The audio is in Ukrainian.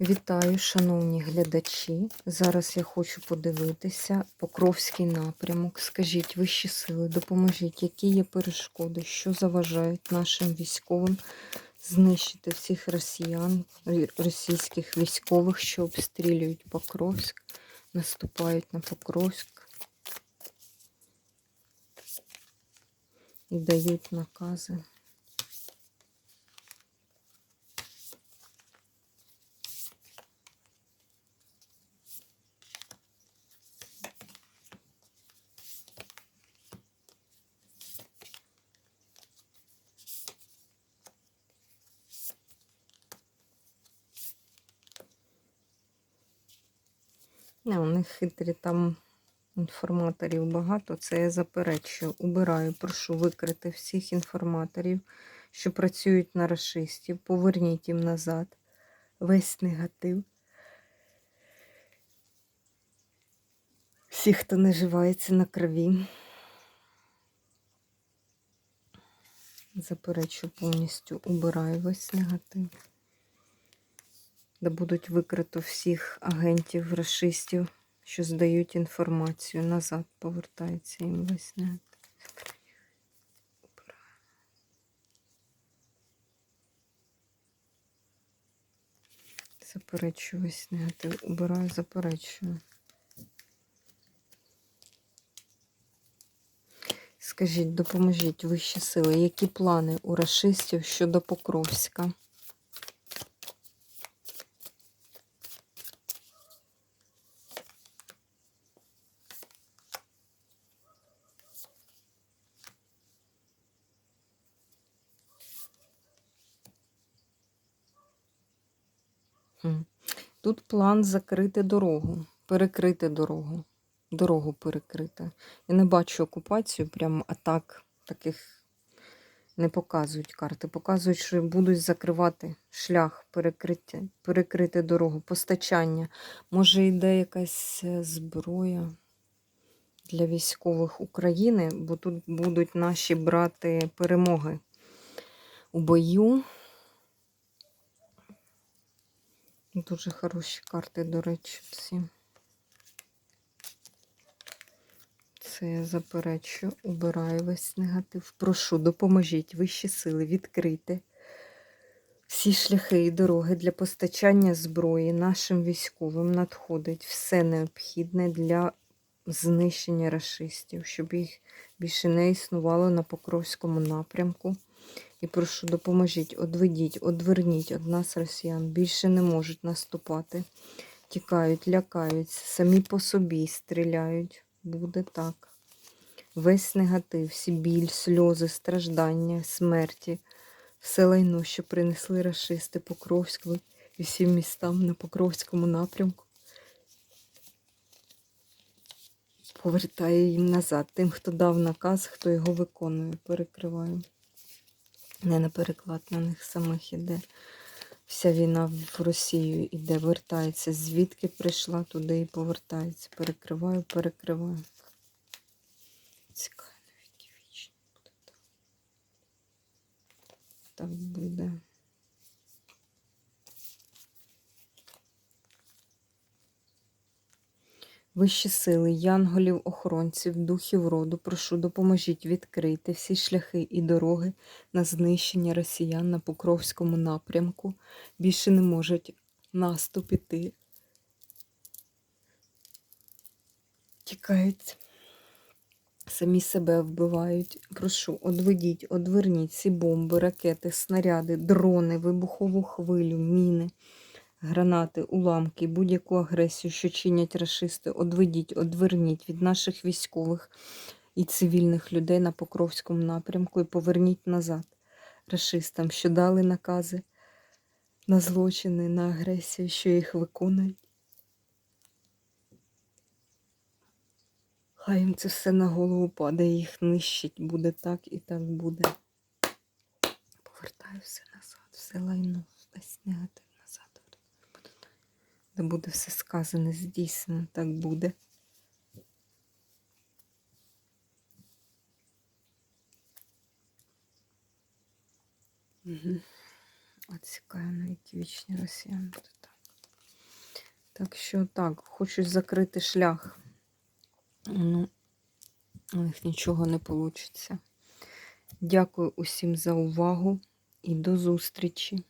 Вітаю, шановні глядачі. Зараз я хочу подивитися Покровський напрямок. Скажіть, вищі сили, допоможіть, які є перешкоди, що заважають нашим військовим знищити всіх росіян, російських військових, що обстрілюють Покровськ, наступають на Покровськ і дають накази. Не, у них хитрі там інформаторів багато. Це я заперечую. Убираю, прошу викрити всіх інформаторів, що працюють на расистів. Поверніть їм назад весь негатив. Всі, хто наживається на крові. Заперечую повністю, убираю весь негатив. Де будуть викрито всіх агентів, расистів, що здають інформацію. Назад повертається їм весь. Убираю. Заперечую весь негатив. Убираю, заперечую. Скажіть, допоможіть вищі сили, які плани у расистів щодо Покровська? Тут план закрити дорогу, перекрити дорогу. Дорогу перекрити. Я не бачу окупацію, прям атак таких не показують карти. Показують, що будуть закривати шлях, перекриття, перекрити дорогу, постачання. Може, йде якась е, зброя для військових України, бо тут будуть наші брати перемоги у бою. Дуже хороші карти, до речі, ці. Це я заперечу, убираю весь негатив. Прошу, допоможіть вищі сили відкрити всі шляхи і дороги для постачання зброї нашим військовим надходить все необхідне для знищення рашистів, щоб їх більше не існувало на Покровському напрямку. І прошу, допоможіть, одведіть, одверніть від нас росіян. Більше не можуть наступати. Тікають, лякаються, самі по собі стріляють. Буде так. Весь негатив, всі біль, сльози, страждання, смерті, все лайно, що принесли рашисти Покровську і всім містам на Покровському напрямку. Повертаю їм назад. Тим, хто дав наказ, хто його виконує, перекриваю. Не на переклад на них самих іде. Вся війна в Росію іде, вертається. Звідки прийшла, туди і повертається. Перекриваю, перекриваю. Цікаво, навіки вічно буде так. Так буде. Вищі сили, янголів, охоронців, духів роду, прошу, допоможіть відкрити всі шляхи і дороги на знищення росіян на Покровському напрямку. Більше не можуть наступ іти. Тікають, самі себе вбивають. Прошу, одведіть, одверніть всі бомби, ракети, снаряди, дрони, вибухову хвилю, міни гранати, уламки, будь-яку агресію, що чинять рашисти, одведіть, одверніть від наших військових і цивільних людей на Покровському напрямку і поверніть назад рашистам, що дали накази на злочини, на агресію, що їх виконують. Хай їм це все на голову падає, їх нищить, буде так і так буде. Повертаю все назад, все лайно, весь негатив. Де буде все сказане, здійснено, так буде. Угу. Оцікаю навіть вічні росіян буде так. Так що так, хочуть закрити шлях. Ну, у них нічого не вийде. Дякую усім за увагу і до зустрічі!